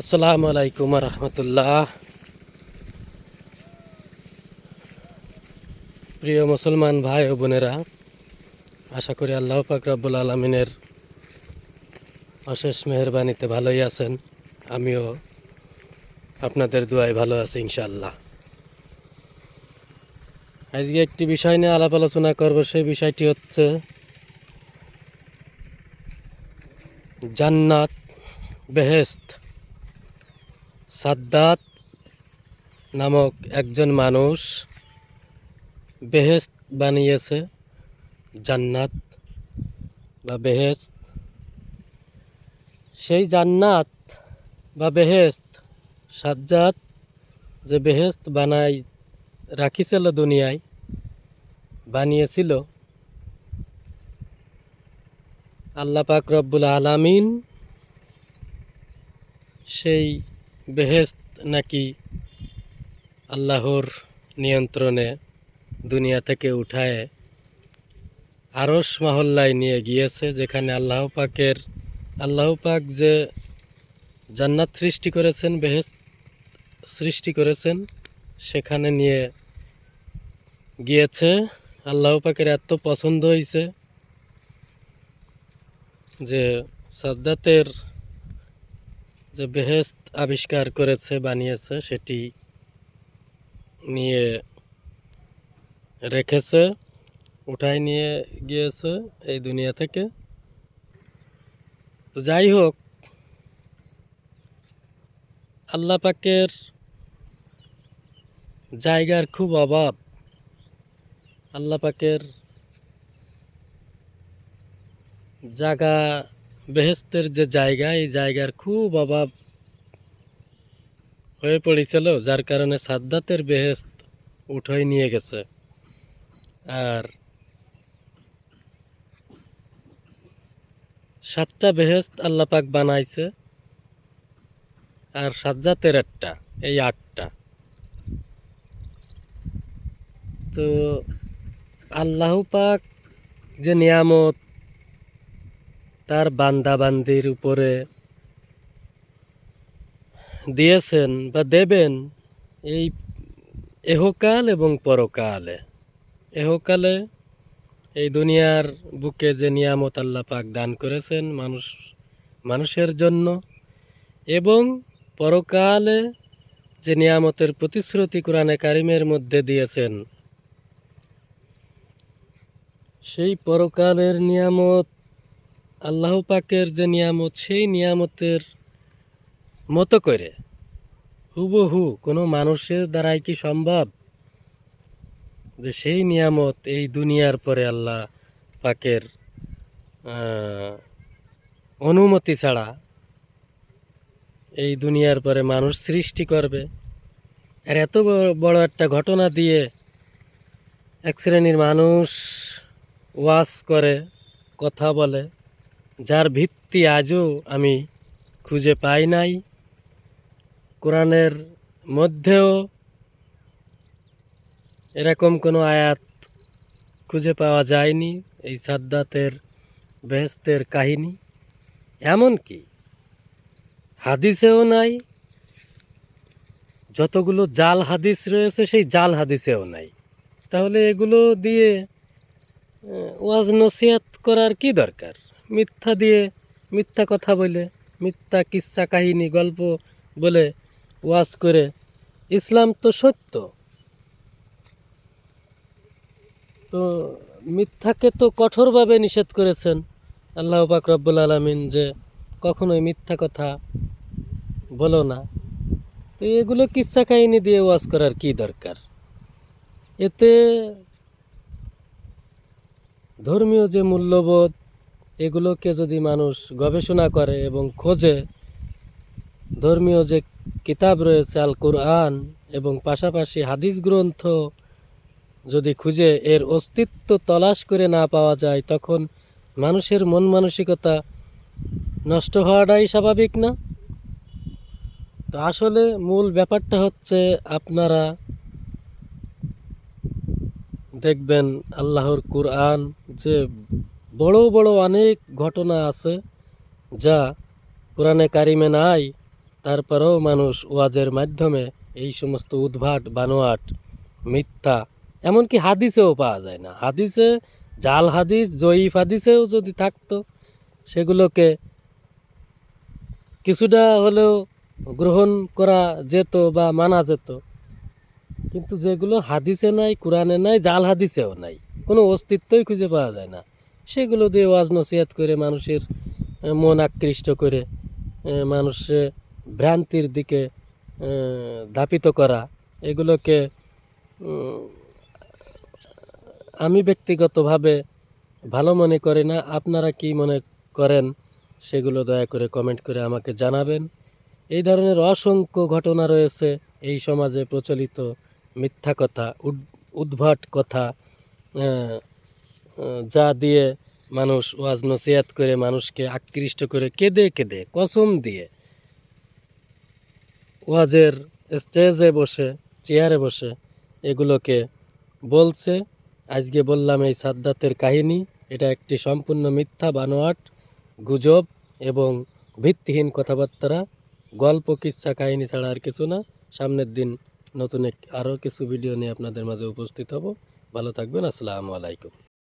আসসালামু আলাইকুম রহমতুল্লাহ। প্রিয় মুসলমান ভাই ও বোনেরা, আশা করি আল্লাহ পাক আলমিনের অশেষ মেহরবানিতে ভালোই আছেন। আমিও আপনাদের দুয়ায় ভালো আছি ইনশাল্লাহ আজকে একটি বিষয় নিয়ে আলাপ আলোচনা করব সেই বিষয়টি হচ্ছে জান্নাত বেহেস্ত সাদ্দাত নামক একজন মানুষ বেহেস্ত বানিয়েছে, জান্নাত বা বেহেস্ত সেই জান্নাত বা বেহেস্ত সাজ্জাত যে বেহেস্ত বানাই, রাখিছিল দুনিয়ায়, বানিয়েছিল, আল্লাহ পাক রব্বুল আলামিন সেই বেহেস্ত নাকি আল্লাহর নিয়ন্ত্রণে দুনিয়া থেকে উঠায় আরস মহল্লায় নিয়ে গিয়েছে, যেখানে আল্লাহ পাকের আল্লাহ পাক যে জান্নাত সৃষ্টি করেছেন বেহেস্ত সৃষ্টি করেছেন, সেখানে নিয়ে গিয়েছে। আল্লাহ পাকের এত পছন্দ হয়েছে যে সাদ্দাতের যে বেহেস্ত আবিষ্কার করেছে, বানিয়েছে, সেটি নিয়ে রেখেছে উঠাই নিয়ে গিয়েছে এই দুনিয়া থেকে। তো যাই হোক, আল্লাহ পাকের জায়গার খুব অভাব। আল্লাহ পাকের জায়গা বেহেস্তের যে জায়গা, এই জায়গার খুব অভাব হয়ে পড়েছিল, যার কারণে সাদ্দাতের বেহেস্ত উঠাই নিয়ে গেছে। আর সাতটা বেহেস্ত আল্লাহ পাক বানাইছে, আর সাজ্জাতের একটা, এই আটটা। তো আল্লাহ পাক যে নিয়ামত তার বান্দাবান্দির উপরে দিয়েছেন বা দেবেন এই এহকাল এবং পরকালে। এহকালে এই দুনিয়ার বুকে যে নিয়ামত আল্লাহ পাক দান করেছেন মানুষ, মানুষের জন্য এবং পরকালে যে নিয়ামতের প্রতিশ্রুতি কোরআনে কারিমের মধ্যে দিয়েছেন, সেই পরকালের নিয়ামত আল্লাহ পাকের যে নিয়ামত, সেই নিয়ামতের মতো করে হুবহু কোনো মানুষের দ্বারাই কি সম্ভব? যে সেই নিয়ামত এই দুনিয়ার পরে আল্লাহ পাকের অনুমতি ছাড়া এই দুনিয়ার পরে মানুষ সৃষ্টি করবে। আর এত বড়- একটা ঘটনা দিয়ে এক শ্রেণির মানুষ ওয়াজ করে, কথা বলে। যার ভিত্তি আজও আমি খুঁজে পাই নাই। কোরআনের মধ্যেও এরকম কোনো আয়াত খুঁজে পাওয়া যায়নি, এই সাদ্দাতের বেহেস্তের কাহিনী। এমনকি হাদিসেও নাই, যতগুলো জাল হাদিস রয়েছে সেই জাল হাদিসেও নাই। তাহলে এগুলো দিয়ে ওয়াজ নসিহাত করার কি দরকার? মিথ্যা দিয়ে মিথ্যা কথা বলে, মিথ্যা কিচ্ছা কাহিনী, গল্প বলে ওয়াজ করে। ইসলাম তো সত্য। তো মিথ্যাকে তো কঠোরভাবে নিষেধ করেছেন আল্লাহ পাক রব্বুল আলমিন যে কখনোই মিথ্যা কথা বলো না। তো এগুলো কিচ্ছা কাহিনী দিয়ে ওয়াজ করার কি দরকার? এতে ধর্মীয় যে মূল্যবোধ এগুলোকে যদি মানুষ গবেষণা করে এবং খোঁজে, ধর্মীয় যে কিতাব রয়েছে আল কোরআন এবং পাশাপাশি হাদিস গ্রন্থ যদি খুঁজে, এর অস্তিত্ব তলাশ করে না পাওয়া যায়, তখন মানুষের মন মানসিকতা নষ্ট হওয়াটাই স্বাভাবিক না? তো আসলে মূল ব্যাপারটা হচ্ছে, আপনারা দেখবেন আল্লাহর কোরআন যে বড় বড় অনেক ঘটনা আছে যা কোরআনে কারিমে নাই, তারপরেও মানুষ ওয়াজের মাধ্যমে এই সমস্ত উদ্ভাট, বানোয়াট, মিথ্যা, এমনকি হাদিসেও পাওয়া যায় না। হাদিসে জাল হাদিস, জয়ীফ হাদিসেও যদি থাকতো, সেগুলোকে কিছুটা হলেও গ্রহণ করা যেত বা মানা যেত। কিন্তু যেগুলো হাদিসে নাই, কোরআনে নাই, জাল হাদিসেও নাই, কোনো অস্তিত্বই খুঁজে পাওয়া যায় না। সেগুলো দিয়ে ওয়াজ নসিহাত করে মানুষের মন আকৃষ্ট করে মানুষে ভ্রান্তির দিকে ধাপিত করা, এগুলোকে আমি ব্যক্তিগতভাবে ভালো মনে করি না। আপনারা কি মনে করেন সেগুলো দয়া করে কমেন্ট করে আমাকে জানাবেন। এই ধরনের অসংখ্য ঘটনা রয়েছে এই সমাজে প্রচলিত মিথ্যা কথা, উদ- উদ্ভট কথা যা দিয়ে মানুষ ওয়াজ নসিহাত করে মানুষকে আকৃষ্ট করে কেঁদে কেঁদে, কসম দিয়ে ওয়াজের স্টেজে বসে, চেয়ারে বসে এগুলোকে বলছে। আজকে বললাম এই সাদ্দাতের কাহিনী, এটা একটি সম্পূর্ণ মিথ্যা বানোয়াট, গুজব এবং ভিত্তিহীন কথাবার্তা গল্প কিচ্ছা কাহিনী ছাড়া আর কিছু না। সামনের দিন নতুন এক আরও কিছু ভিডিও নিয়ে আপনাদের মাঝে উপস্থিত হব। ভালো থাকবেন, আসসালামু আলাইকুম।